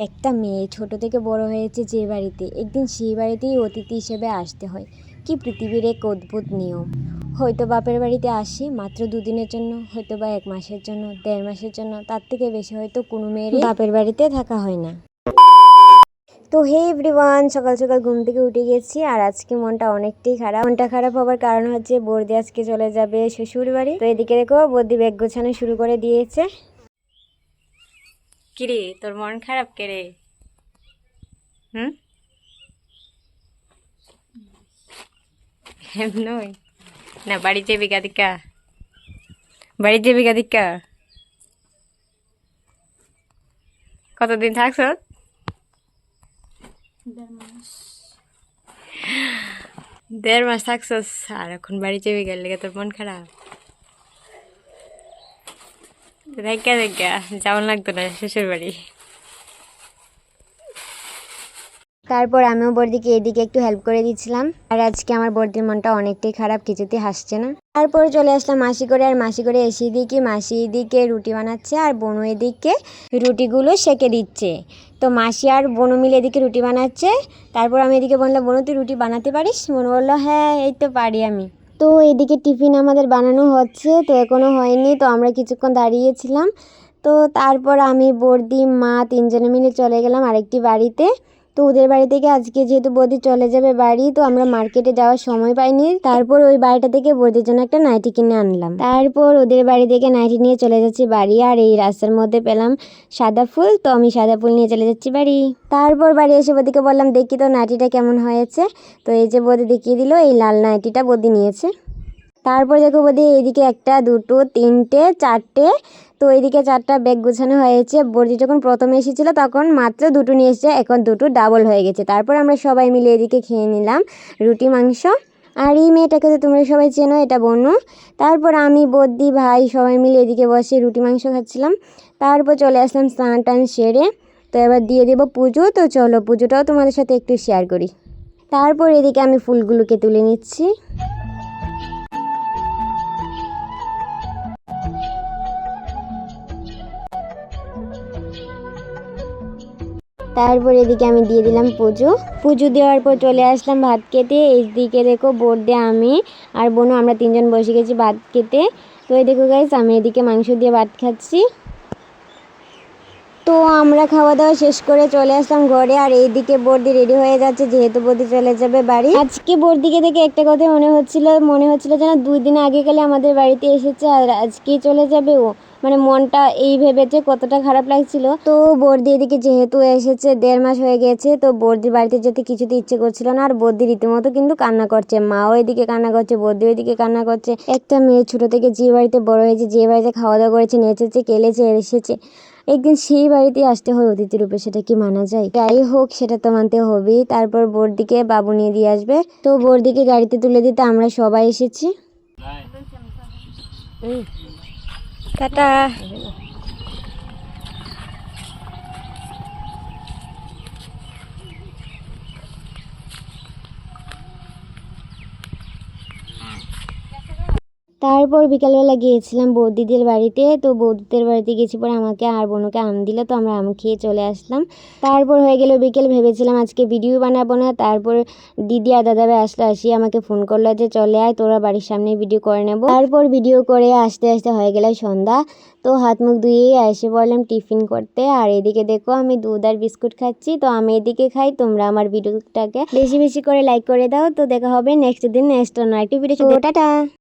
একটা মেয়ে ছোট থেকে বড় হয়েছে যে বাড়িতে, একদিন সেই বাড়িতেই অতিথি হিসেবে আসতে হয়। কি পৃথিবীর এক অদ্ভুত নিয়ম। হয়তো বাপের বাড়িতে আসি মাত্র দুদিনের জন্য, হয়তো বা এক মাসের জন্য, দেড় মাসের জন্য, তার থেকে বেশি হয়তো কোনো মেয়ের বাপের বাড়িতে থাকা হয় না। তো হে এভরিওয়ান, সকাল সকাল ঘুম থেকে উঠে গেছি আর আজকে মনটা অনেকটাই খারাপ। মনটা খারাপ হওয়ার কারণ হচ্ছে বর্দি আজকে চলে যাবে শ্বশুর বাড়ি তো এদিকে দেখো বর্দি ব্যাগ গোছানো শুরু করে দিয়েছে। কিরে? তোর মন খারাপ কে রে হুম নই না বাড়ি যাবি গাদিকা বাড়ি যাবি গাদিকা কতদিন থাকছ? দেড় মাস। থাকছস আর এখন বাড়ি যাবি গেলে তোর মন খারাপ। দেখা দেখা। যাওয়ান লাগতো না, শ্বশুর বাড়ি। তারপর আমিও বর্দিকে এদিকে একটু হেল্প করে দিচ্ছিলাম। আর আজকে আমার বর্দির মনটা অনেকটাই খারাপ, কিছুতে হাসছে না। তারপর চলে আসলাম মাসি করে, আর মাসি করে এসে দিকে মাসি এদিকে রুটি বানাচ্ছে আর বনু এদিকে রুটিগুলো সেকে দিচ্ছে। তো মাসি আর বনু মিলে এদিকে রুটি বানাচ্ছে। তারপর আমি এদিকে বললাম, বনু, তুই রুটি বানাতে পারিস? বনু বলল হ্যাঁ এই তো পারি আমি। তো এদিকে টিফিন আমাদের বানানো হচ্ছে, তো এখনও হয়নি, তো আমরা কিছুক্ষণ দাঁড়িয়েছিলাম। তো তারপর আমি, বর্দি, মা তিনজনে মিলে চলে গেলাম আরেকটি বাড়িতে। তো ওদের বাড়ি থেকে আজকে যেহেতু বৌদি চলে যাবে বাড়ি, তো আমরা মার্কেটে যাওয়ার সময় পাইনি। তারপর ওই বাড়িটা থেকে বৌদির জন্য একটা নাইটি কিনে আনলাম। তারপর ওদের বাড়ি থেকে নাইটি নিয়ে চলে যাচ্ছি বাড়ি, আর এই রাস্তার মধ্যে পেলাম সাদা ফুল। তো আমি সাদা ফুল নিয়ে চলে যাচ্ছি বাড়ি। তারপর বাড়ি এসে বৌদিকে বললাম, দেখি তো নাইটিটা কেমন হয়েছে। তো এই যে বৌদি দেখিয়ে দিল, এই লাল নাইটিটা বৌদি নিয়েছে। তারপর দেখো বৌদি, এইদিকে একটা, দুটো, তিনটে, চারটে। তো এইদিকে চারটা ব্যাগ গোছানো হয়েছে। বর্দি যখন প্রথমে এসেছিল, তখন মাত্র দুটো নিয়ে এসেছে। এখন দুটো ডাবল হয়ে গেছে। তারপর আমরা সবাই মিলে এদিকে খেয়ে নিলাম রুটি, মাংস। আর এই মেয়েটাকে তো তোমরা সবাই চেনো, এটা বনু। তারপর আমি বদ্দি ভাই সবাই মিলে এদিকে বসে রুটি, মাংস খাচ্ছিলাম। তারপর চলে আসলাম স্নান টান সেরে। তো এবার দিয়ে দেবো পুজো। তো চলো পুজোটাও তোমাদের সাথে একটু শেয়ার করি। তারপর এদিকে আমি ফুলগুলোকে তুলে নিচ্ছি। তারপর এদিকে আমি দিয়ে দিলাম পুজো। পুজো দেওয়ার পর চলে আসলাম ভাত খেতে। এইদিকে দেখো বোর্ড দিয়ে আমি আর বোনও, আমরা তিনজন বসে গেছি ভাত খেতে। তো এই দেখো গাইস আমি এদিকে মাংস দিয়ে ভাত খাচ্ছি। তো আমরা খাওয়া দাওয়া শেষ করে চলে আসলাম ঘরে আর এইদিকে বর্দি রেডি হয়ে যাচ্ছে, যেহেতু বর্দি চলে যাবে বাড়ি। আজকে বর্দিকে দেখে একটা কথা মনে হচ্ছিল মনে হচ্ছিল যেন দুই দিন আগে গেলে আমাদের বাড়িতে এসেছে আর আজকেই চলে যাবে ও। মানে মনটা এই ভেবেছে কতটা খারাপ লাগছিল। তো বর্দি এদিকে যেহেতু এসেছে দেড় মাস হয়ে গেছে তো বর্দির বাড়িতে যেতে কিছুতে ইচ্ছে করছিল না। আর বর্দি রীতিমতো কিন্তু কান্না করছে। মাও এদিকে কান্না করছে বর্দি ওইদিকে কান্না করছে। একটা মেয়ে ছোট থেকে যে বাড়িতে বড় হয়েছে যে বাড়িতে খাওয়া দাওয়া করেছে নেচেছে কেলেছে এসেছে। একদিন সেই বাড়িতে আসতে হয় অতিথি রূপে সেটা কি মানা যায়? যাই হোক সেটা তো মানতে হবেই। তারপর বর্দিকে বাবু নিয়ে দিয়ে আসবে। তো বর্দিকে গাড়িতে তুলে দিতে আমরা সবাই এসেছি। টাটা তারপর বিকালবেলা গিয়েছিলাম বৌদিদের বাড়িতে। তো বৌদিদের বাড়িতে গেছি পরে আমাকে আর বোনকে আম দিল, তো আমরা আম খেয়ে চলে আসলাম। তারপর হয়ে গেল বিকেল, ভেবেছিলাম আজকে ভিডিও বানাবো না। তারপর দিদি আর দাদাভাই আসলো আসি আমাকে ফোন করল যে, চলে আয়, তোরা বাড়ির সামনে ভিডিও করে নেব। তারপর ভিডিও করে আসতে আসতে হয়ে গেল সন্ধ্যা। তো হাত মুখ ধুয়েই এসে বললাম টিফিন করতে। আর এদিকে দেখো, আমি দুধ আর বিস্কুট খাচ্ছি। তো আমি এদিকে খাই, তোমরা আমার ভিডিওটাকে বেশি বেশি করে লাইক করে দাও। তো দেখা হবে নেক্সট দিন নেক্সট অন্য একটি ভিডিও টাটা।